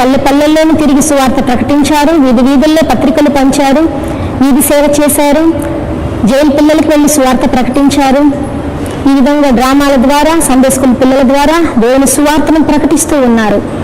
పల్లె పల్లెల్లోనూ తిరిగి సువార్త ప్రకటించారు. వీధి వీధుల్లో పత్రికలు పంచారు. వీధి సేవ చేశారు. జైలు పిల్లలకు వెళ్ళి సువార్త ప్రకటించారు. ఈ విధంగా డ్రామాల ద్వారా సందేశకుల పిల్లల ద్వారా దేవుని సువార్తను ప్రకటిస్తూ ఉన్నారు.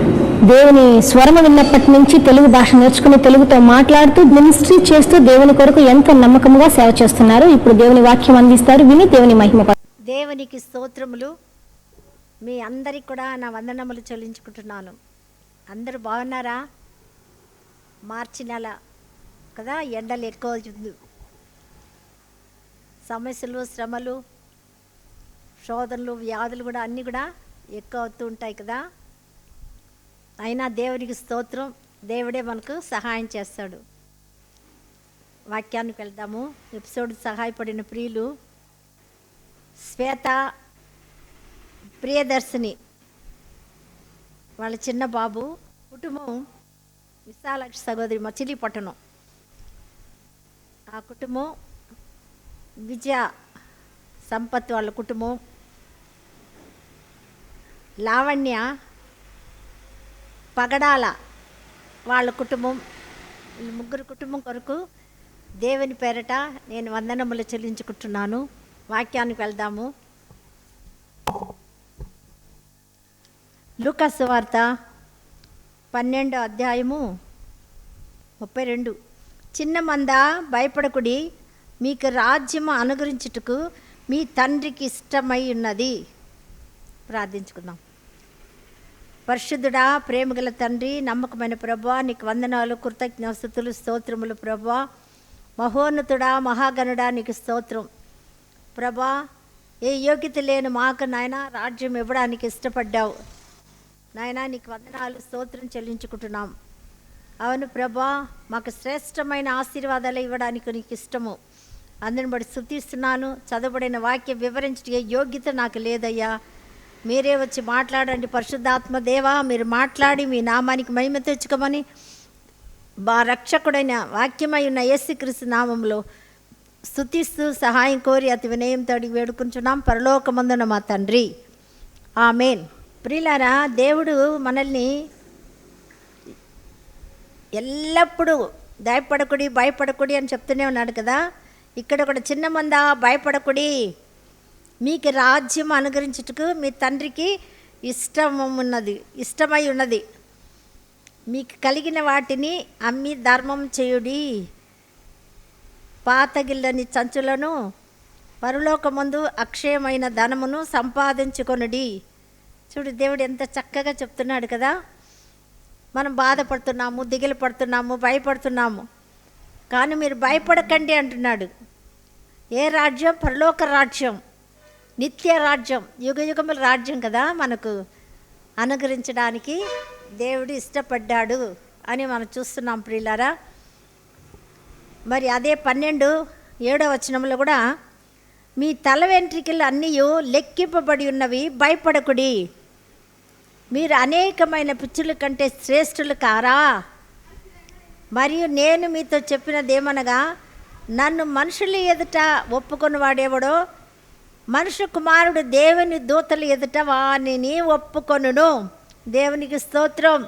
దేవుని స్వరము విన్నప్పటి నుంచి తెలుగు భాష నేర్చుకుని తెలుగుతో మాట్లాడుతూ మినిస్ట్రీ చేస్తూ దేవుని కొరకు ఎంతో నమ్మకంగా సేవ చేస్తున్నారు. ఇప్పుడు దేవుని వాక్యం అందిస్తారు. విని దేవుని మహిమ దేవునికి స్తోత్రములు. మీ అందరికి కూడా నా వందనములు చెల్లించుకుంటున్నాను. అందరూ బాగున్నారా? మార్చి నెల కదా ఎండలు ఎక్కువ అవుతుంది సమస్యలు శ్రమలు శోధనలు వ్యాధులు కూడా అన్నీ కూడా ఎక్కువ అవుతూ ఉంటాయి కదా. అయినా దేవునికి స్తోత్రం దేవుడే మనకు సహాయం చేస్తాడు. వాక్యానికి వెళ్దాము. ఎపిసోడ్ సహాయపడిన ప్రియులు శ్వేత ప్రియదర్శిని వాళ్ళ చిన్న బాబు కుటుంబం విశాలక్షి సహోదరి మచిలీపట్టణం ఆ కుటుంబం విజయ సంపత్ వాళ్ళ కుటుంబం. లావణ్య పగడాల వాళ్ళ కుటుంబం ముగ్గురు కుటుంబం కొరకు దేవుని పేరట నేను వందనములు చెల్లించుకుంటున్నాను. వాక్యానికి వెళ్దాము. లూకస్ వార్త పన్నెండో అధ్యాయము ముప్పై రెండు. చిన్న మంద భయపడకుడి మీకు రాజ్యము అనుగ్రహించుటకు మీ తండ్రికి ఇష్టమై ఉన్నది. ప్రార్థించుకుందాం. పరిశుద్ధుడా ప్రేమగల తండ్రి నమ్మకమైన ప్రభా నీకు వందనాలు కృతజ్ఞస్థుతులు స్తోత్రములు ప్రభా. మహోన్నతుడా మహాగణుడా నీకు స్తోత్రం. ప్రభా ఏ యోగ్యత లేని మాకు నాయన రాజ్యం ఇవ్వడానికి ఇష్టపడ్డావు. నాయన నీకు వందనాలు స్తోత్రం చెల్లించుకుంటున్నాం. అవును ప్రభా మాకు శ్రేష్టమైన ఆశీర్వాదాలు ఇవ్వడానికి నీకు ఇష్టము. అందరిని బట్టి స్థుతిస్తున్నాను చదవబడిన వాక్యం వివరించే యోగ్యత నాకు లేదయ్యా. మీరే వచ్చి మాట్లాడండి. పరిశుద్ధాత్మ దేవా మీరు మాట్లాడి మీ నామానికి మహిమ తెచ్చుకోమని మా రక్షకుడైన వాక్యమై ఉన్న యేసుక్రీస్తు నామంలో స్థుతిస్తూ సహాయం కోరి అతి వినయంతో అడిగి వేడుకుంటున్నాం. పరలోకమందున మా తండ్రి. ఆమెన్. ప్రియులారా దేవుడు మనల్ని ఎల్లప్పుడూ దయపడకుడి భయపడకుడి అని చెప్తూనే ఉన్నాడు కదా. ఇక్కడ ఒక చిన్న మంద భయపడకుడి. మీకు రాజ్యం అనుగ్రహించుటకు మీ తండ్రికి ఇష్టం ఉన్నది ఇష్టమై ఉన్నది. మీకు కలిగిన వాటిని అమ్మి ధర్మం చేయుడి. పాతగిల్లని చంచులను పరలోకమందు అక్షయమైన ధనమును సంపాదించుకొనుడి. చూడు దేవుడు ఎంత చక్కగా చెప్తున్నాడు కదా. మనం బాధపడుతున్నాము దిగులు పడుతున్నాము భయపడుతున్నాము. కానీ మీరు భయపడకండి అంటున్నాడు. ఏ రాజ్యం? పరలోక రాజ్యం. నిత్య రాజ్యం యుగ యుగముల రాజ్యం కదా మనకు అనుగ్రహించడానికి దేవుడు ఇష్టపడ్డాడు అని మనం చూస్తున్నాం ప్రియులారా. మరి అదే పన్నెండు ఏడో వచనంలో కూడా మీ తల వెంట్రికలు అన్నీ లెక్కింపబడి ఉన్నవి భయపడకుడి. మీరు అనేకమైన పిచ్చుల కంటే శ్రేష్ఠులు కారా. మరియు నేను మీతో చెప్పినదేమనగా నన్ను మనుషుల ఎదుట ఒప్పుకొని వాడేవాడో మనుషు కుమారుడు దేవుని దూతలు ఎదుట వానిని ఒప్పుకొనును. దేవునికి స్తోత్రం.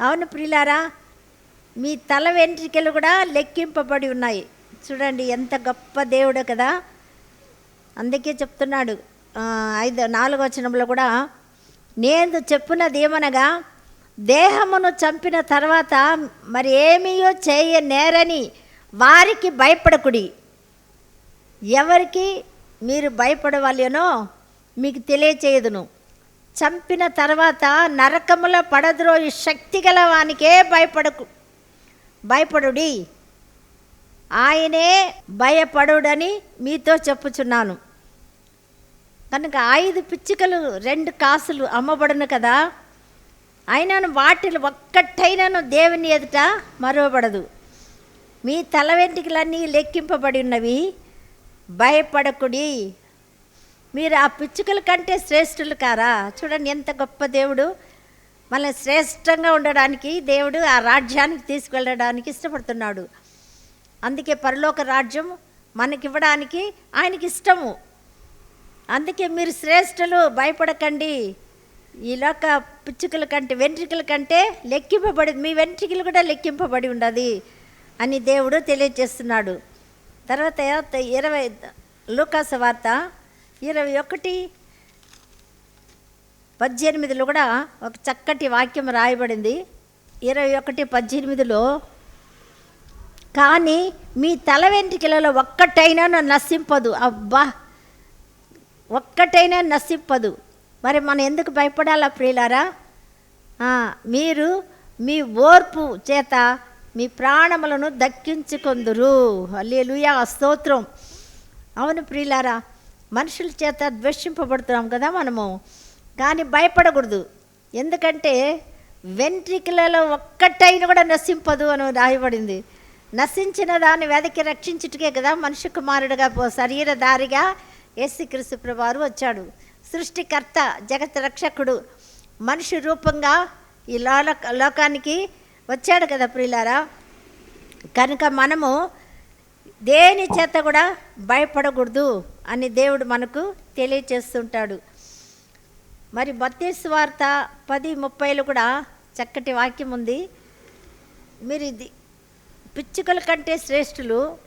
అవును ప్రిలారా మీ తల వెంట్రికలు కూడా లెక్కింపబడి ఉన్నాయి. చూడండి ఎంత గొప్ప దేవుడు కదా. అందుకే చెప్తున్నాడు ఐదు నాలుగో వచనంలో కూడా నేను చెప్పినది ఏమనగా దేహమును చంపిన తర్వాత మరి ఏమీయో చేయ నేరని వారికి భయపడకుడి. ఎవరికి? మీరు భయపడవలెనో మీకు తెలియచేయదును. చంపిన తర్వాత నరకముల పడద్రోయి శక్తి గల వానికే భయపడకు భయపడుడి. ఆయనే భయపడుడని మీతో చెప్పుచున్నాను. కనుక ఐదు పిచ్చుకలు రెండు కాసులు అమ్మబడును కదా. అయినను వాటిలో ఒక్కటైనను దేవుని ఎదుట మరువబడదు. మీ తల వెంట్రుకలన్నీ లెక్కింపబడి ఉన్నవి. భయపడకుడి. మీరు ఆ పిచ్చుకల కంటే శ్రేష్ఠులు కారా? చూడండి ఎంత గొప్ప దేవుడు. మనల్ని శ్రేష్టంగా ఉండడానికి దేవుడు ఆ రాజ్యానికి తీసుకెళ్ళడానికి ఇష్టపడుతున్నాడు. అందుకే పరలోక రాజ్యం మనకివ్వడానికి ఆయనకి ఇష్టము. అందుకే మీరు శ్రేష్ఠులు భయపడకండి. ఈలోక పిచ్చుకల కంటే వెంట్రుకల కంటే లెక్కింపబడి మీ వెంట్రుకలు కూడా లెక్కింపబడి ఉండదు అని దేవుడు తెలియజేస్తున్నాడు. తర్వాత ఇరవై లూకాస వార్త ఇరవై ఒకటి పద్దెనిమిదిలో కూడా ఒక చక్కటి వాక్యం రాయబడింది. ఇరవై ఒకటి పద్దెనిమిదిలో కానీ మీ తల వెంట్రుకలలో ఒక్కటైనా నశింపదు. అబ్బా! ఒక్కటైనా నశింపదు. మరి మనం ఎందుకు భయపడాలా ప్రియులారా? మీరు మీ ఓర్పు చేత మీ ప్రాణములను దక్కించుకొందురు. అల్లేలుయా స్తోత్రం. అవును ప్రియులారా మనుషుల చేత ద్వేషింపబడుతున్నాం కదా మనము. కానీ భయపడకూడదు. ఎందుకంటే వెంట్రికలలో ఒక్కటైన కూడా నశింపదు అని రాయబడింది. నశించిన దాన్ని వెదకి రక్షించుటకే కదా మనిషి కుమారుడుగా పో శరీరధారిగా యేసుక్రీస్తు ప్రభువారు వచ్చాడు. సృష్టికర్త జగత్ రక్షకుడు మనిషి రూపంగా ఈ లోక లోకానికి వచ్చాడు కదా ప్రియులారా? కనుక మనము దేని చేత కూడా భయపడకూడదు అని దేవుడు మనకు తెలియచేస్తుంటాడు. మరి బత్తీసు వార్త పది ముప్పైలో కూడా చక్కటి వాక్యం ఉంది. మీరు ఇది పిచ్చుకల కంటే శ్రేష్ఠులు.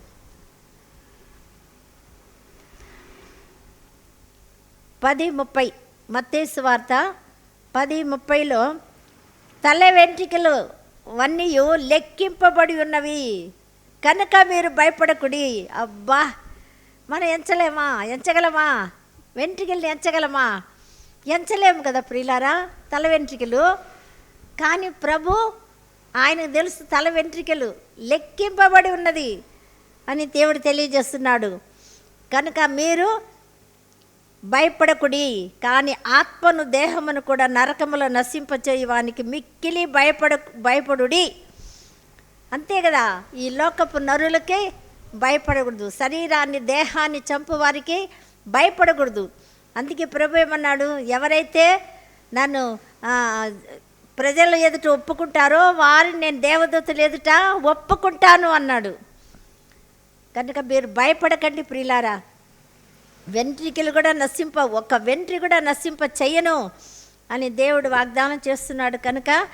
పది ముప్పై మత్తేసు వార్త పది ముప్పైలో తల వెంట్రికలు వన్నీయు లెక్కింపబడి ఉన్నవి. కనుక మీరు భయపడకుడి. అబ్బా! మనం ఎంచలేమా? ఎంచగలమా? వెంట్రుకలు ఎంచగలమా? ఎంచలేము కదా ప్రియులారా తల వెంట్రికలు. కానీ ప్రభు ఆయనకు తెలుసు తల వెంట్రికలు లెక్కింపబడి ఉన్నది అని దేవుడు తెలియజేస్తున్నాడు. కనుక మీరు భయపడకుడి కానీ ఆత్మను దేహమును కూడా నరకములో నశింపచేయి వానికి మిక్కిలి భయపడ భయపడుడి. అంతే కదా ఈ లోకపు నరులకే భయపడకూడదు శరీరాన్ని దేహాన్ని చంపు వారికి భయపడకూడదు. అందుకే ప్రభు ఏమన్నాడు ఎవరైతే నన్ను ప్రజల ఎదుట ఒప్పుకుంటారో వారిని నేను దేవదూతలు ఎదుట ఒప్పుకుంటాను అన్నాడు. కనుక మీరు భయపడకండి ప్రియులారా వెంట్రికలు కూడా నశింప ఒక వెంట్రి కూడా నశింప చెయ్యను అని దేవుడు వాగ్దానం చేస్తున్నాడు కనుక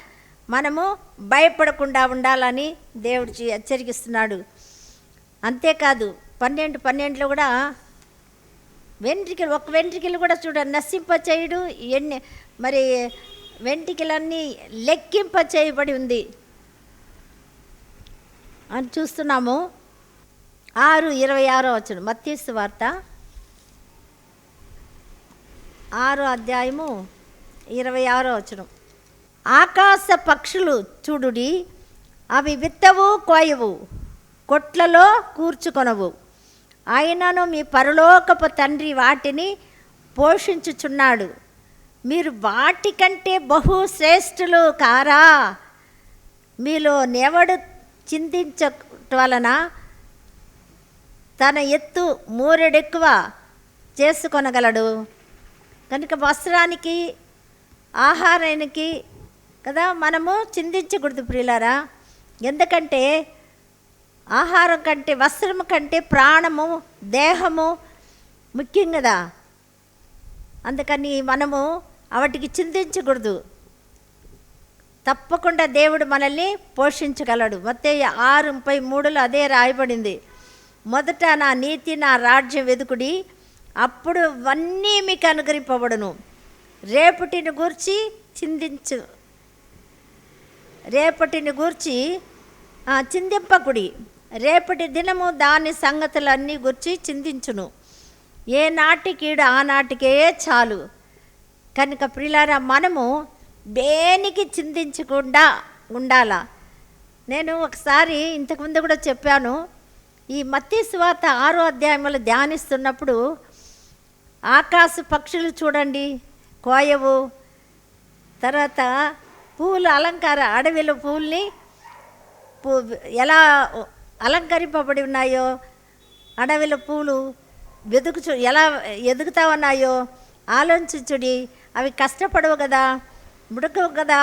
మనము భయపడకుండా ఉండాలని దేవుడు చే- హెచ్చరిస్తున్నాడు. అంతేకాదు పన్నెండు పన్నెండులో కూడా వెంట్రికలు ఒక వెంట్రికలు కూడా చూడ నశింప చేయుడు ఎన్ని మరి వెంట్రికలన్నీ లెక్కింప చేయబడి ఉంది. అని చూస్తున్నాము. ఆరు ఇరవై ఆరో వచ్చిన మత్స్సు వార్త ఆరో అధ్యాయము ఇరవై ఆరో వచనం. ఆకాశ పక్షులు చూడుడి అవి విత్తవు కోయవు కొట్లలో కూర్చుకొనవు. ఆయనను మీ పరలోకపు తండ్రి వాటిని పోషించుచున్నాడు. మీరు వాటికంటే బహు శ్రేష్ఠులు కారా? మీలో నెవడు చింతించట వలన తన ఎత్తు మూరెడెక్కువ చేసుకొనగలడు. కనుక వస్త్రానికి ఆహారానికి కదా మనము చిందించకూడదు ప్రియులారా. ఎందుకంటే ఆహారం కంటే వస్త్రము కంటే ప్రాణము దేహము ముఖ్యం కదా. అందుకని మనము వాటికి చింతించకూడదు. తప్పకుండా దేవుడు మనల్ని పోషించగలడు. మొత్తం ఆరు ముప్పై మూడులో అదే రాయబడింది. మొదట నా నీతి నా రాజ్యం వెదుకుడి అప్పుడు అన్నీ మీకు అనుగ్రహింపబడును. రేపటిని గూర్చి చిందించు. రేపటిని గూర్చి చిందింపకుడి. రేపటి దినము దాని సంగతులన్నీ గుర్చి చిందించును. ఏ నాటికీడు ఆనాటికే చాలు. కనుక ప్రిలారా మనము దేనికి చిందించకుండా ఉండాలా? నేను ఒకసారి ఇంతకుముందు కూడా చెప్పాను ఈ మత్తి స్వాత ఆరో అధ్యాయంలో ధ్యానిస్తున్నప్పుడు ఆకాశ పక్షులు చూడండి కోయవు. తర్వాత పూలు అలంకార అడవిలో పూల్ని పూ ఎలా అలంకరింపబడి ఉన్నాయో అడవిలో పూలు వెతుకుచు ఎలా ఎదుగుతా ఉన్నాయో ఆలోచించుడి. అవి కష్టపడవు కదా ముడకవు కదా.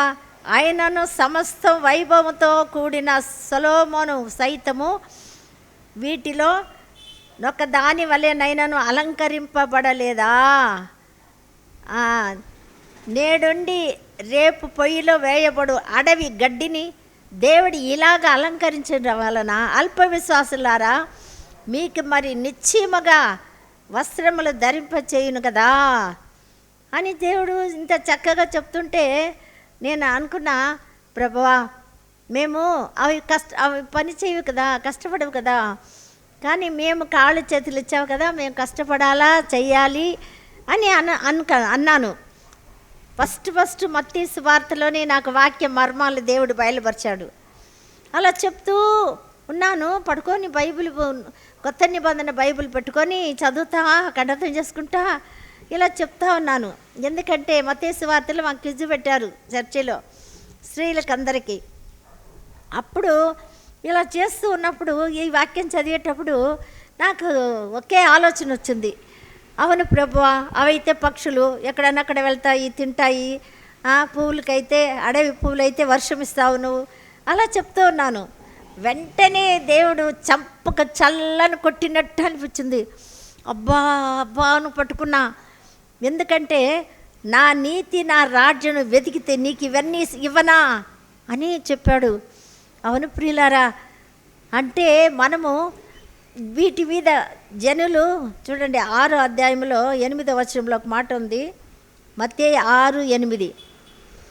ఆయనను సమస్త వైభవంతో కూడిన సొలోమోను సైతము వీటిలో ఒక దాని వలెనైనను అలంకరింపబడలేదా? నేడుండి రేపు పొయ్యిలో వేయబడు అడవి గడ్డిని దేవుడు ఇలాగ అలంకరించడం వలన అల్ప విశ్వాసులారా మీకు మరి నిశ్చయముగా వస్త్రములు ధరింప చేయును కదా? అని దేవుడు ఇంత చక్కగా చెప్తుంటే నేను అనుకున్నా ప్రభువా మేము అవి కష్ట అవి పని చేయవు కదా కష్టపడవు కదా? కానీ మేము కాళ్ళు చేతులు ఇచ్చాము కదా మేము కష్టపడాలా చెయ్యాలి అని అన్న అనుక అన్నాను. ఫస్ట్ ఫస్ట్ మత్తి వార్తలోనే నాకు వాక్య మర్మాలు దేవుడు బయలుపరిచాడు. అలా చెప్తూ ఉన్నాను. పడుకొని బైబిల్ కొత్త నిబంధన బైబిల్ పెట్టుకొని చదువుతా కంఠతం చేసుకుంటా ఇలా చెప్తా ఉన్నాను. ఎందుకంటే మతేసు వార్తలు మాకు క్విజ్ పెట్టారు చర్చిలో స్త్రీలకు అందరికీ అప్పుడు ఇలా చేస్తూ ఉన్నప్పుడు ఈ వాక్యం చదివేటప్పుడు నాకు ఒకే ఆలోచన వచ్చింది. అవును ప్రభువా అవైతే పక్షులు ఎక్కడనక్కడ వెళ్తాయి తింటాయి పువ్వులకైతే అడవి పువ్వులైతే వర్షం ఇస్తావు నువ్వు. అలా చెప్తూ ఉన్నాను. వెంటనే దేవుడు చంపక చల్లని కొట్టినట్టు అనిపించింది. అబ్బా అబ్బా అని పట్టుకున్నా. ఎందుకంటే నా నీతి నా రాజ్యం వెతికితే నీకు ఇవన్నీ ఇవ్వనా? అని చెప్పాడు. అవును ప్రియులారా అంటే మనము వీటి మీద జనులు చూడండి ఆరు అధ్యాయంలో ఎనిమిదో వచనంలో ఒక మాట ఉంది. మత్తే ఆరు ఎనిమిది.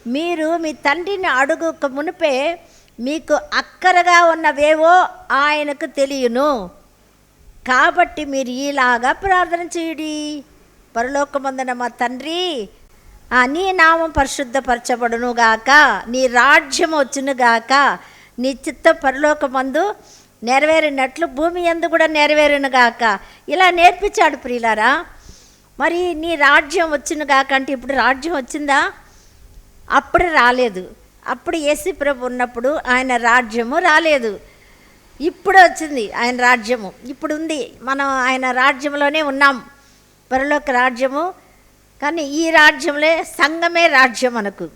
మీరు మీ తండ్రిని అడుగుక మునిపే మీకు అక్కరగా ఉన్నవేవో ఆయనకు తెలియను. కాబట్టి మీరు ఈలాగా ప్రార్థన చేయుడి. పరలోకమందన మా తండ్రి నీ నామం పరిశుద్ధపరచబడును గాక నీ రాజ్యం వచ్చును గాక నీ చిత్త పరలోకమందు నెరవేరినట్లు భూమి ఎందు కూడా నెరవేరును గాక. ఇలా నేర్పించాడు ప్రియులారా. మరి నీ రాజ్యం వచ్చిన కాకంటే అంటే ఇప్పుడు రాజ్యం వచ్చిందా? అప్పుడు రాలేదు. అప్పుడు యేసు ప్రభు ఉన్నప్పుడు ఆయన రాజ్యము రాలేదు. ఇప్పుడు వచ్చింది ఆయన రాజ్యము. ఇప్పుడు ఉంది. మనం ఆయన రాజ్యంలోనే ఉన్నాం. పరలోక రాజ్యము. కానీ ఈ రాజ్యంలో సంఘమే రాజ్యం మనకు.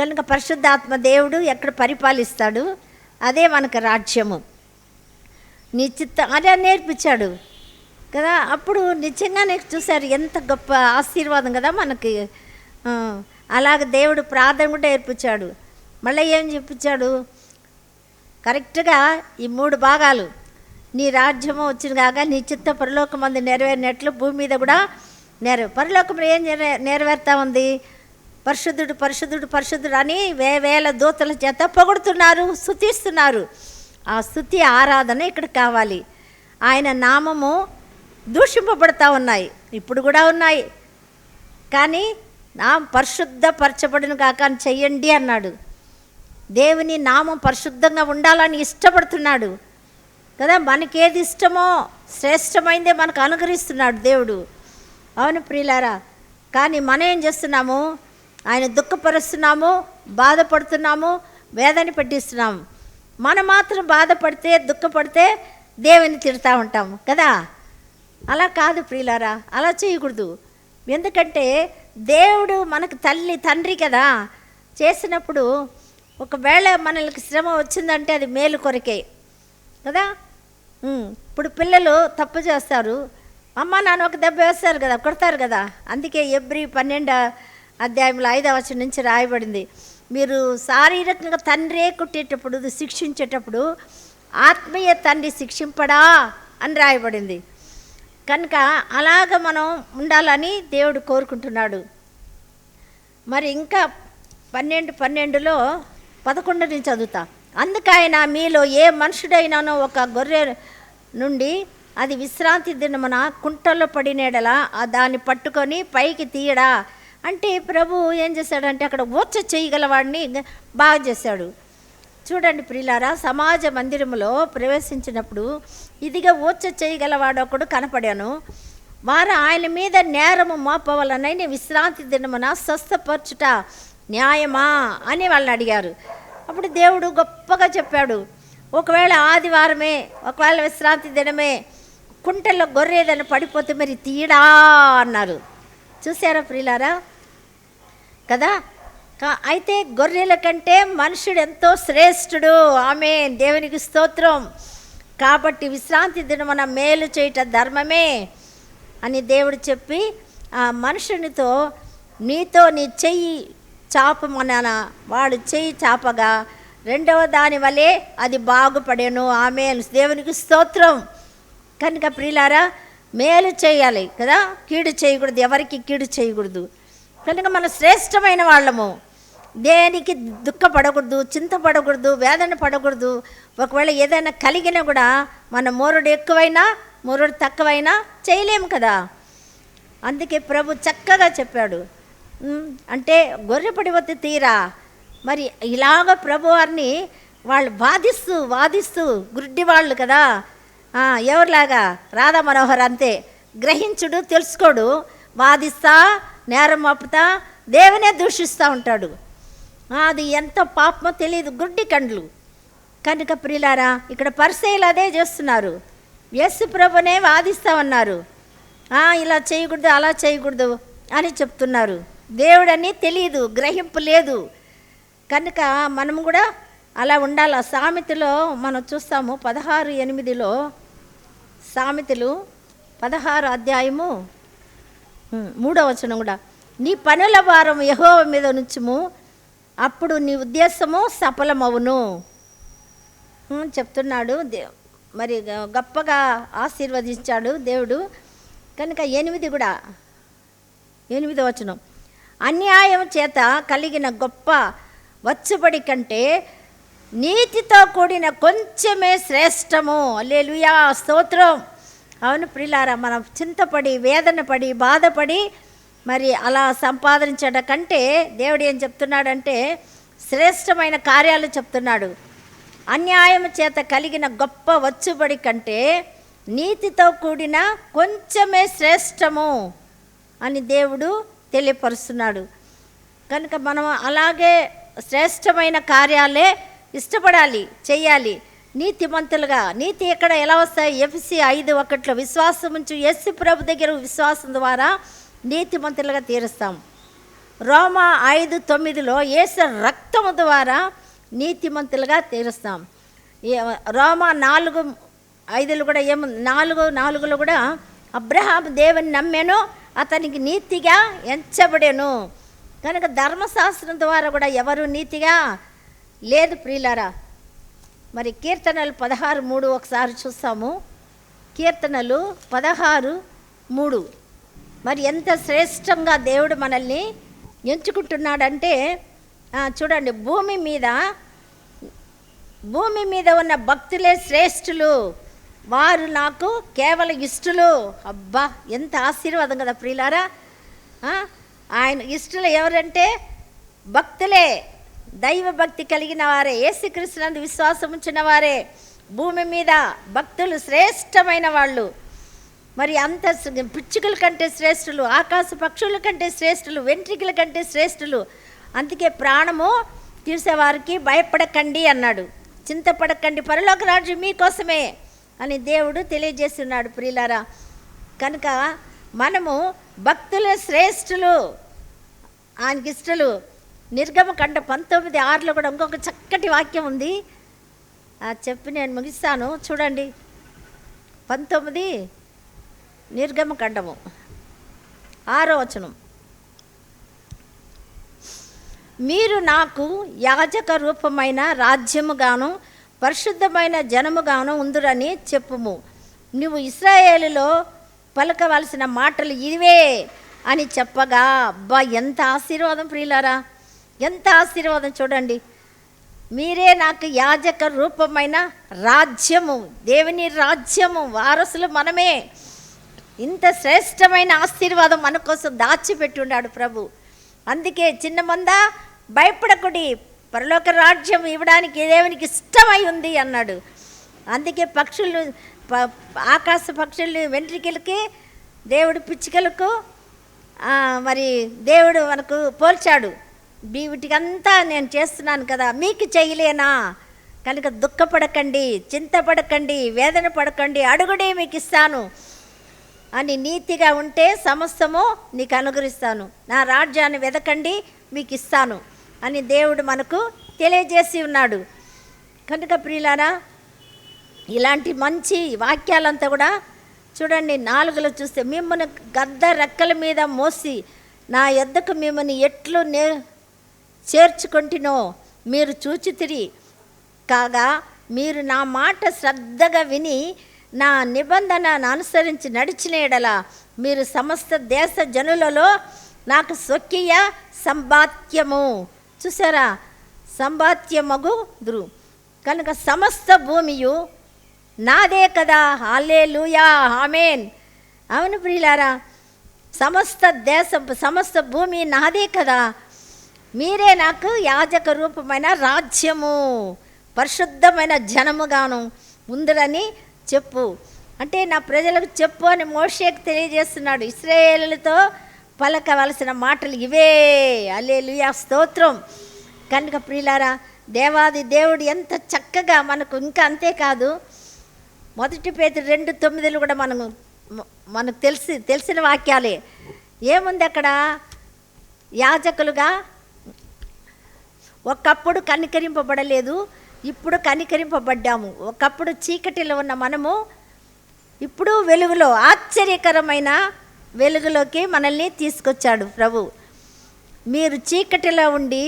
కనుక పరిశుద్ధాత్మ దేవుడు ఎక్కడ పరిపాలిస్తాడు? అదే మనకు రాజ్యము. నీ అదే నేర్పించాడు. కదా? అప్పుడు నిజంగానే చూశారు ఎంత గొప్ప ఆశీర్వాదం కదా మనకి. అలాగ దేవుడు ప్రార్థన కూడా నేర్పించాడు. మళ్ళీ ఏం చెప్పించాడు కరెక్ట్గా ఈ మూడు భాగాలు. నీ రాజ్యము వచ్చిన కాక నీ చిత్త పరలోకమంది నెరవేరినట్లు భూమి మీద కూడా నెరవే పరలోకం ఏం నెరవేరుతా ఉంది? పరిశుద్ధుడు పరిశుద్ధుడు పరిశుద్ధుడు అని వే వేల దూతల చేత పొగుడుతున్నారు స్థుతిస్తున్నారు ఆ స్థుతి ఆరాధన ఇక్కడ కావాలి. ఆయన నామము దూషింపబడతా ఉన్నాయి. ఇప్పుడు కూడా ఉన్నాయి. కానీ నా పరిశుద్ధపరచబడిన కాక అని చెయ్యండి అన్నాడు. దేవుని నామం పరిశుద్ధంగా ఉండాలని ఇష్టపడుతున్నాడు. కదా మనకేది ఇష్టమో శ్రేష్టమైందే మనకు అనుగ్రహిస్తున్నాడు దేవుడు. అవును ప్రియులారా కానీ మనం ఏం చేస్తున్నాము? ఆయన దుఃఖపరుస్తున్నాము బాధపడుతున్నాము వేదని పట్టిస్తున్నాము. మనం మాత్రం బాధపడితే దుఃఖపడితే దేవుని తిడతా ఉంటాం కదా? అలా కాదు ప్రియులారా అలా చేయకూడదు. ఎందుకంటే దేవుడు మనకు తల్లి తండ్రి కదా. చేసినప్పుడు ఒకవేళ మనకి శ్రమ వచ్చిందంటే అది మేలు కొరకే కదా? ఇప్పుడు పిల్లలు తప్పు చేస్తారు. అమ్మ నాన్న ఒక దెబ్బ వేస్తారు కదా కొడతారు కదా? అందుకే ఎవ్రీ పన్నెండు అధ్యాయంలో ఐదవ వచనం నుంచి రాయబడింది. మీరు శారీరకంగా తండ్రే కొట్టేటప్పుడు శిక్షించేటప్పుడు ఆత్మీయ తండ్రి శిక్షింపడా అని రాయబడింది. కనుక అలాగ మనం ఉండాలని దేవుడు కోరుకుంటున్నాడు. మరి ఇంకా పన్నెండు పన్నెండులో పదకొండు నుంచి చదువుతా. అందుకైన మీలో ఏ మనుషుడైనానో ఒక గొర్రె నుండి అది విశ్రాంతి దినమున కుంటల్లో పడినేడలా దాన్ని పట్టుకొని పైకి తీయడా అంటే ప్రభు ఏం చేశాడంటే అక్కడ ఊర్చ చేయగలవాడిని బాగా చేశాడు చూడండి ప్రియులారా సమాజ మందిరములో ప్రవేశించినప్పుడు ఇదిగా ఊర్చ చేయగలవాడు ఒకడు కనపడాను. వారు ఆయన మీద నేరము మోపవలనైన విశ్రాంతి దినమున స్వస్థపరచుట న్యాయమా అని వాళ్ళని అడిగారు. అప్పుడు దేవుడు గొప్పగా చెప్పాడు ఒకవేళ ఆదివారమే ఒకవేళ విశ్రాంతి దినమే కుంటల్లో గొర్రెదని పడిపోతే మరి తీయడా అన్నారు. చూసారా ప్రియులారా? కదా? కా- అయితే గొర్రెల కంటే మనుషుడు ఎంతో శ్రేష్ఠుడు. ఆమె దేవునికి స్తోత్రం. కాబట్టి విశ్రాంతి దినమున మేలు చేయట ధర్మమే అని దేవుడు చెప్పి ఆ మనుషునితో నీతో నీ చెయ్యి చాపమన వాడు చెయ్యి చాపగా రెండవ దాని వలె అది బాగుపడేను. ఆమె దేవునికి స్తోత్రం. కనుక ప్రియులారా మేలు చేయాలి కదా? కీడు చేయకూడదు. ఎవరికి కీడు చేయకూడదు? కనుక మనం శ్రేష్టమైన వాళ్ళము. దేనికి దుఃఖపడకూడదు చింతపడకూడదు వేదన పడకూడదు. ఒకవేళ ఏదైనా కలిగినా కూడా మన మూరుడు ఎక్కువైనా మూరుడు తక్కువైనా చేయలేము కదా. అందుకే ప్రభు చక్కగా చెప్పాడు. అంటే గొర్రె పడిపోతే తీరా. మరి ఇలాగ ప్రభువారిని వాళ్ళు బాధిస్తూ వాదిస్తూ గుడ్డి వాళ్ళు కదా. ఎవరిలాగా? రాధా మనోహర్ అంతే. గ్రహించుడు తెలుసుకోడు వాదిస్తా నేరం మోపుతా దేవునే దూషిస్తూ ఉంటాడు. అది ఎంత పాపమో తెలియదు గుడ్డి కండ్లు. కనుక ప్రియులారా ఇక్కడ పరిసయలు అదే చేస్తున్నారు. యస్సు ప్రభునే వాదిస్తా ఉన్నారు ఇలా చేయకూడదు అలా చేయకూడదు అని చెప్తున్నారు. దేవుడని తెలియదు గ్రహింపు లేదు. కనుక మనం కూడా అలా ఉండాలి? ఆ సామెతలో మనం చూస్తాము పదహారు ఎనిమిదిలో సామెతలు పదహారు అధ్యాయము మూడో వచనం కూడా. నీ పనుల భారం యహోవ మీద నుంచుము అప్పుడు నీ ఉద్దేశము సఫలమవును. చెప్తున్నాడు దే మరి గొప్పగా ఆశీర్వదించాడు దేవుడు. కనుక ఎనిమిది కూడా. ఎనిమిది వచనం. అన్యాయం చేత కలిగిన గొప్ప వచ్చుబడి కంటే నీతితో కూడిన కొంచెమే శ్రేష్టము. అల్లెలుయా స్తోత్రం. అవును ప్రిలారా మనం చింతపడి వేదన పడి బాధపడి మరి అలా సంపాదించడం కంటే దేవుడు ఏం చెప్తున్నాడంటే శ్రేష్టమైన కార్యాలు చెప్తున్నాడు. అన్యాయం చేత కలిగిన గొప్ప వచ్చుబడి కంటే నీతితో కూడిన కొంచెమే శ్రేష్టము అని దేవుడు తెలియపరుస్తున్నాడు. కనుక మనం అలాగే శ్రేష్టమైన కార్యాలే ఇష్టపడాలి చేయాలి నీతిమంతులుగా నీతి ఎక్కడ ఎలా వస్తాయి? ఎఫ్సి ఐదు ఒకట్లో విశ్వాసం ఉంచు. ఎస్సి ప్రభు దగ్గర విశ్వాసం ద్వారా నీతిమంతులుగా తీరుస్తాం. రోమా ఐదు తొమ్మిదిలో ఏసు రక్తము ద్వారా నీతిమంతులుగా తీరుస్తాం. రోమా నాలుగు ఐదులు కూడా ఏము నాలుగు నాలుగులో కూడా అబ్రహాం దేవుని నమ్మాను అతనికి నీతిగా ఎంచబడేను. కనుక ధర్మశాస్త్రం ద్వారా కూడా ఎవరు నీతిగా? లేదు ప్రియులారా మరి కీర్తనలు పదహారు మూడు ఒకసారి చూస్తాము. కీర్తనలు పదహారు మూడు. మరి ఎంత శ్రేష్టంగా దేవుడు మనల్ని ఎంచుకుంటున్నాడంటే చూడండి భూమి మీద భూమి మీద ఉన్న భక్తులే శ్రేష్ఠులు. వారు నాకు కేవలం ఇష్టలు. అబ్బా ఎంత ఆశీర్వాదం కదా ప్రియులారా. ఆయన ఇష్టలు ఎవరంటే భక్తులే. దైవ భక్తి కలిగిన వారే యేసుక్రీస్తునందు విశ్వాసం ఉంచిన వారే భూమి మీద భక్తులు శ్రేష్టమైన వాళ్ళు. మరి అంత పిచ్చుకల కంటే శ్రేష్ఠులు ఆకాశ పక్షుల కంటే శ్రేష్ఠులు వెంట్రికల కంటే శ్రేష్ఠులు అందుకే ప్రాణము తీసేవారికి భయపడకండి అన్నాడు. చింతపడకండి పరలోక రాజు మీకోసమే అని దేవుడు తెలియజేస్తున్నాడు ప్రియులారా. కనుక మనము భక్తుల శ్రేష్ఠులు ఆయనకి ఇష్టలు నిర్గమకండ పంతొమ్మిది ఆరులో కూడా ఇంకొక చక్కటి వాక్యం ఉంది. చెప్పి నేను ముగిస్తాను. చూడండి. పంతొమ్మిది నిర్గమకండము ఆరో వచనం. మీరు నాకు యాజక రూపమైన రాజ్యముగాను పరిశుద్ధమైన జనముగాను ఉందురని చెప్పుము. నువ్వు ఇస్రాయేలులో పలకవలసిన మాటలు ఇవే అని చెప్పగా అబ్బా ఎంత ఆశీర్వాదం ప్రియులారా. ఎంత ఆశీర్వాదం చూడండి. మీరే నాకు యాజక రూపమైన రాజ్యము దేవుని రాజ్యము వారసులు మనమే. ఇంత శ్రేష్టమైన ఆశీర్వాదం మన కోసం దాచిపెట్టున్నాడు ప్రభు. అందుకే చిన్న మంద భయపడకుడి. పరలోక రాజ్యం ఇవ్వడానికి దేవునికి ఇష్టమై ఉంది అన్నాడు. అందుకే పక్షులు ప- ఆకాశ పక్షులు వెంట్రికలకి దేవుడు పిచ్చుకలకు మరి దేవుడు మనకు పోల్చాడు. వీటికంతా నేను చేస్తున్నాను కదా మీకు చేయలేనా? కనుక దుఃఖపడకండి చింతపడకండి వేదన పడకండి అడుగుడే మీకు ఇస్తాను. అని నీతిగా ఉంటే సమస్తము నీకు అనుగ్రహిస్తాను. నా రాజ్యాన్ని వెదకండి మీకు ఇస్తాను. అని దేవుడు మనకు తెలియజేసి ఉన్నాడు. కనుక ప్రియులారా ఇలాంటి మంచి వాక్యాలంతా కూడా చూడండి నాలుగులో చూస్తే మిమ్మల్ని గద్ద రెక్కల మీద మోసి నా ఎద్దకు మిమ్మల్ని ఎట్లు నే చేర్చుకుంటునో మీరు చూచితిరి కాగా మీరు నా మాట శ్రద్ధగా విని నా నిబంధనను అనుసరించి నడిచిన ఎడల మీరు సమస్త దేశ జనులలో నాకు స్వకీయ సంబాత్యము చూసారా సంబాత్యమగు దురు. కనుక సమస్త భూమియు నాదే కదా. హాలే లూయా హామేన్ అవును ప్రియులారా సమస్త దేశం సమస్త భూమి నాదే కదా. మీరే నాకు యాజక రూపమైన రాజ్యము పరిశుద్ధమైన జనముగాను ఉందిరని చెప్పు. అంటే నా ప్రజలకు చెప్పు అని మోషేకు తెలియజేస్తున్నాడు. ఇస్రాయేలులతో పలకవలసిన మాటలు ఇవే. అల్లేలుయా స్తోత్రం. కనుక ప్రియులారా దేవాది దేవుడు ఎంత చక్కగా మనకు ఇంకా అంతేకాదు. మొదటి పేరు రెండు తొమ్మిదిలు కూడా మనము మనకు తెలిసి తెలిసిన వాక్యాలే. ఏముంది అక్కడ? యాజకులుగా ఒకప్పుడు కనికరింపబడలేదు ఇప్పుడు కనికరింపబడ్డాము. ఒకప్పుడు చీకటిలో ఉన్న మనము ఇప్పుడు వెలుగులో ఆశ్చర్యకరమైన వెలుగులోకి మనల్ని తీసుకొచ్చాడు ప్రభు. మీరు చీకటిలో ఉండి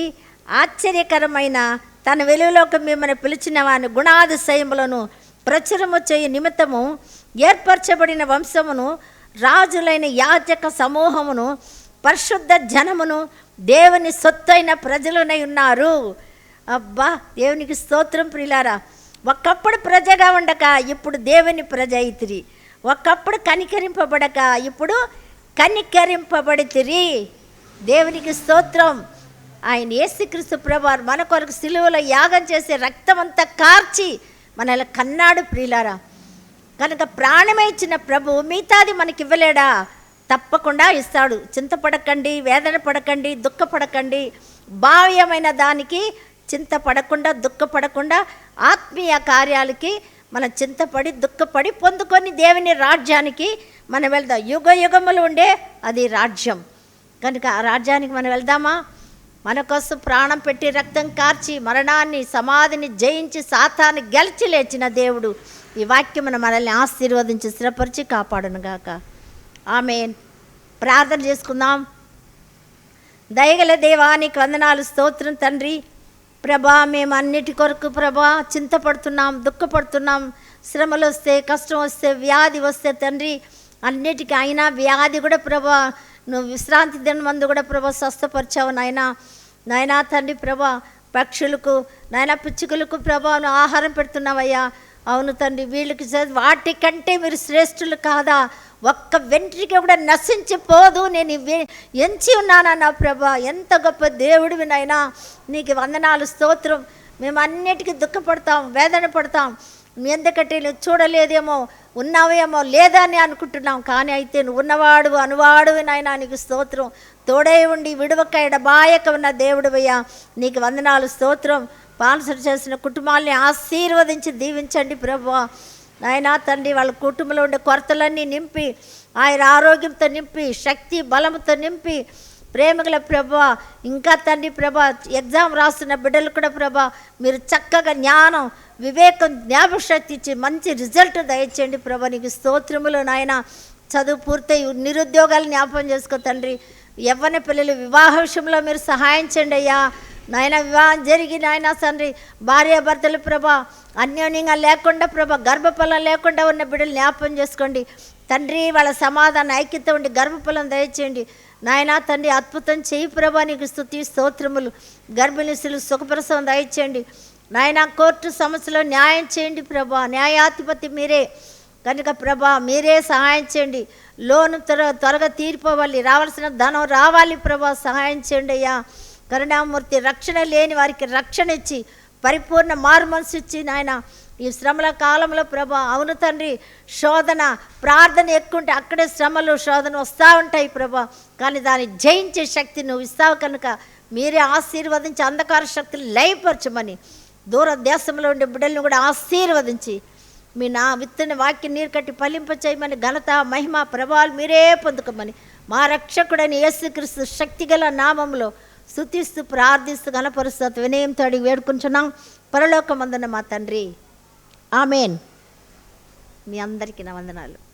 ఆశ్చర్యకరమైన తన వెలుగులోకి మిమ్మల్ని పిలిచిన వాని గుణాదిశయములను ప్రచురము చేయ నిమిత్తము ఏర్పరచబడిన వంశమును రాజులైన యాజక సమూహమును పరిశుద్ధ జనమును దేవుని సొత్తైన ప్రజలునై ఉన్నారు. అబ్బా దేవునికి స్తోత్రం ప్రిలారా. ఒకప్పుడు ప్రజగా ఉండక ఇప్పుడు దేవుని ప్రజ అయితిరి ఒకప్పుడు కనికరింపబడక ఇప్పుడు కనికరింపబడితిరి. దేవునికి స్తోత్రం. ఆయన ఏసుక్రీస్తు ప్రభువారు మన కొరకు సిలువలో యాగం చేసే రక్తం అంతా కార్చి మనల్ని కన్నాడు ప్రియులారా కనుక ప్రాణమే ఇచ్చిన ప్రభు మిగతాది మనకి ఇవ్వలేడా తప్పకుండా ఇస్తాడు. చింతపడకండి వేదన పడకండి దుఃఖపడకండి. భావ్యమైన దానికి చింతపడకుండా దుఃఖపడకుండా ఆత్మీయ కార్యాలకి మన చింతపడి దుఃఖపడి పొందుకొని దేవుని రాజ్యానికి మనం వెళ్దాం. యుగ యుగములు ఉండే అది రాజ్యం. కనుక ఆ రాజ్యానికి మనం వెళ్దామా? మన కోసం ప్రాణం పెట్టి రక్తం కార్చి మరణాన్ని సమాధిని జయించి సాతాన్ని గెలిచి లేచిన దేవుడు ఈ వాక్యమును మనల్ని ఆశీర్వదించి స్థిరపరిచి కాపాడునుగాక ఆమెన్. ప్రార్థన చేసుకుందాం. దయగల దేవానికి వందనాలు స్తోత్రం తండ్రి. ప్రభా మేము అన్నిటి కొరకు ప్రభా చింతపడుతున్నాం దుఃఖపడుతున్నాం. శ్రమలు వస్తే కష్టం వస్తే వ్యాధి వస్తే తండ్రి అన్నిటికీ అయినా వ్యాధి కూడా ప్రభా నువ్వు విశ్రాంతి దినమందు కూడా ప్రభా స్వస్థపరిచావు నాయన. నాయనా తండ్రి ప్రభా పక్షులకు నాయన పిచ్చుకలకు ప్రభా నువ్వు ఆహారం పెడుతున్నావయ్యా. అవును తండ్రి వీళ్ళకి వాటికంటే మీరు శ్రేష్ఠులు కాదా? ఒక్క వెంట్రిక కూడా నశించిపోదు. నేను ఎంచి ఎంచి ఉన్నానన్నా ప్రభా? ఎంత గొప్ప దేవుడివి నాయనా. నీకు వందనాలు స్తోత్రం. మేము అన్నిటికీ దుఃఖపడతాం వేదన పడతాం. ఎందుకంటే నువ్వు చూడలేదేమో ఉన్నావేమో లేదా అని అనుకుంటున్నాం. కానీ అయితే నువ్వు ఉన్నవాడు అనువాడు నాయనా. నీకు స్తోత్రం. తోడే ఉండి విడువక ఎడబాయక ఉన్న దేవుడివయ్యా. నీకు వందనాలు స్తోత్రం. పాన్సర్ చేసిన కుటుంబాల్ని ఆశీర్వదించి దీవించండి ప్రభా. నాయనా తండ్రి వాళ్ళ కుటుంబంలో ఉండే కొరతలన్నీ నింపి ఆయన ఆరోగ్యంతో నింపి శక్తి బలంతో నింపి ప్రేమగల ప్రభా ఇంకా తండ్రి ప్రభా ఎగ్జామ్ రాస్తున్న బిడ్డలు కూడా ప్రభా మీరు చక్కగా జ్ఞానం వివేకం జ్ఞాపకశక్తి ఇచ్చి మంచి రిజల్ట్ దయచేయండి ప్రభా. నీకు స్తోత్రములు నాయన. చదువు పూర్తయి నిరుద్యోగాలు జ్ఞాపకం చేసుకో తండ్రి. ఎవరిని పిల్లలు వివాహ విషయంలో మీరు సహాయం చేయండి అయ్యా. నాయన వివాహం జరిగి నాయన తండ్రి భార్యాభర్తలు ప్రభా అన్యోన్యంగా లేకుండా ప్రభా గర్భఫలం లేకుండా ఉన్న బిడ్డలు జ్ఞాపకం చేసుకోండి. తండ్రి వాళ్ళ సమాధాన ఐక్యత ఉండి గర్భఫలం దయచేయండి. నాయనా తండ్రి అద్భుతం చేయి ప్రభా నీకు స్థుతి స్తోత్రములు గర్భిణీసులు సుఖప్రసవం దయచేయండి. నాయన కోర్టు సమస్యలో న్యాయం చేయండి ప్రభా న్యాయాధిపతి మీరే. కనుక ప్రభా మీరే సహాయం చేయండి. లోను త్వర త్వరగా తీరిపోవాలి రావాల్సిన ధనం రావాలి ప్రభా సహాయం చేయండి అయ్యా. కరుణామూర్తి రక్షణ లేని వారికి రక్షణ ఇచ్చి పరిపూర్ణ మారు మనసు ఇచ్చి నాయన ఈ శ్రమల కాలంలో ప్రభా అవును తండ్రి శోధన ప్రార్థన ఎక్కువంటే అక్కడే శ్రమలు శోధన వస్తూ ఉంటాయి ప్రభా. కానీ దాన్ని జయించే శక్తి నువ్వు ఇస్తావు కనుక మీరే ఆశీర్వదించి అంధకార శక్తులు లయపరచమని దూర దేశంలో ఉండే బిడ్డలను కూడా ఆశీర్వదించి మీ నా విత్తన వాక్య నీరు కట్టి ఫలింప చేయమని ఘనత మహిమ ప్రభావాలు మీరే పొందుకోమని మా రక్షకుడని యేసుక్రీస్తు శక్తిగల నామంలో స్తుతిస్తూ ప్రార్థిస్తూ గణపరుస్తూ వినయంతో అడిగి వేడుకుంటున్నాం పరలోకమందున మా తండ్రి. ఆమెన్. మీ అందరికీ నా వందనాలు.